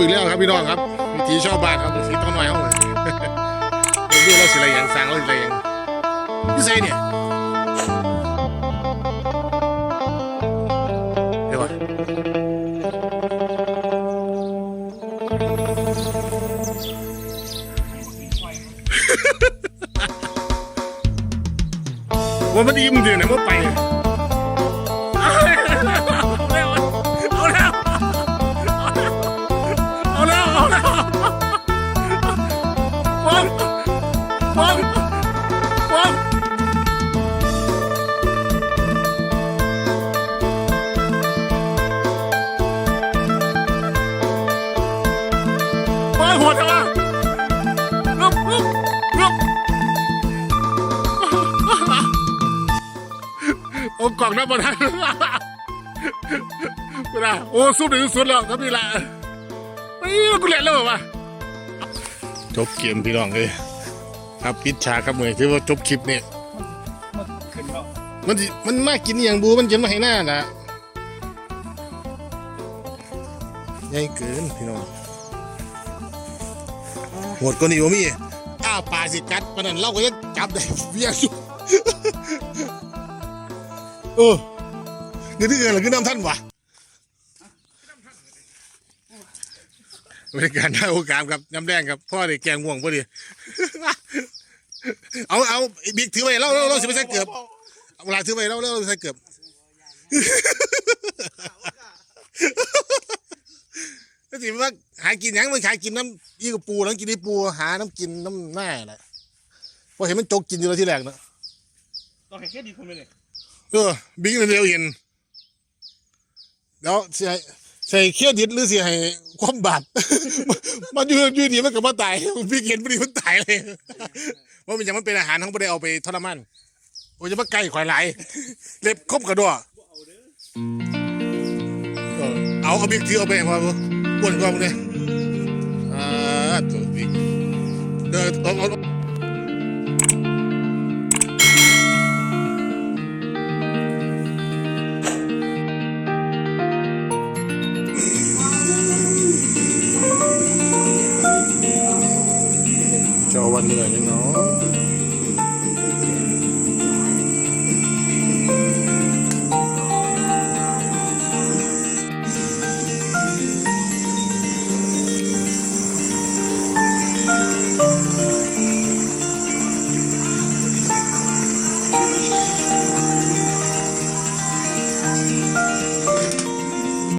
อีกแล้วครับพี่น้องครับวิธีชาวบ้านครับวิธีต้นไม้เขาเลยเราดูเราสิอะไรอย่างสร้างเราสิอะไรอย่างพี่ใส่เนี่ยเดี๋ยวก่อนว่ามันอิ่มดีนะว่าไป ฟังฟังฟังหัวทำไมลุกลุกลุกโอ้กล่องน้ำมันทันกูนะโอ้สู้ถึงสุดแล้วครับนี่แหละไอ้ยกูเล่นแล้วเหรอวะจบเกมพี่น้องเลย ครับปิดฉากครับเมื่อถือว่าจบคลิปเนี่ยขึ้นเขามันสิมันมากินอหย่างบูมันจะมาให้หน้านะใหญ่เกินพี่น้องหมดก็นี่บ่มีอ้าวปลาสิกัดปานนั้นเราก็ยังจับได้เวียงอยู่โอ้เงินที่เงินหรือขึ้นน้ำท่านวะบริการได้โอกาสครับน้ำแดงครับพ่อได้แกงง่วงพอดี เอาเอาบิ๊กถือไว้เล่าเล่าเล่าสิไปใส่เกือบเวลาถือไปแล้วแล้วใส่เกือบก็สิว่าหากินหยังมันขายกินน้ำยี่กับปูแล้วกินไอ้ปูหาน้ำกินน้ำหน้าแหละพอเห็นมันจกกินอยู่แล้วที่แรกเนอะตองให้เครดิตผมเลยเออบิ๊กเร็วเห็นแล้วใส่ ใส่เครียดดิดหรือเสียให้ความบาด มันอยู่อยู่ดีมันก็มาตายบิ๊กเห็นพอดีมันตายเลยว่ามันยังมันเป็นอาหารของไม่ได้เอาไปทรมานโอ้ยจะมาไก่ข่อยไหลายเล็บคมกระดัวเออเอาเอาบิ๊กถือเอาไปพอกูปวดกองเลยอ่าตัวบิ๊กเออเอาเอาเจ้า วันเหนื่อยยังเนาะ